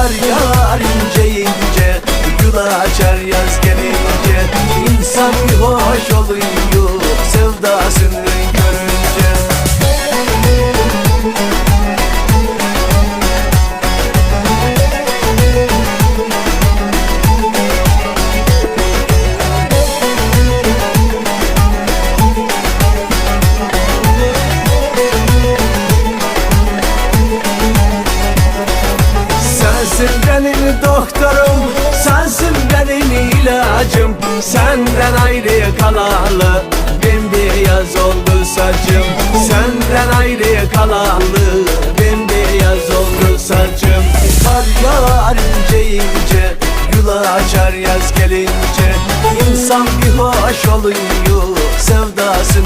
Kar yağar ince ince Gül açar yaz gelince. İnsan bir hoş oluyor Sensin benim doktorum Sensin benim ilacım. Senden ayrı kalalı Bembeyaz oldu saçım. Senden ayrı kalalı Bembeyaz oldu saçım. Kar yağar ince ince Gül açar yaz gelince. İnsan bir hoş oluyor Sevdasını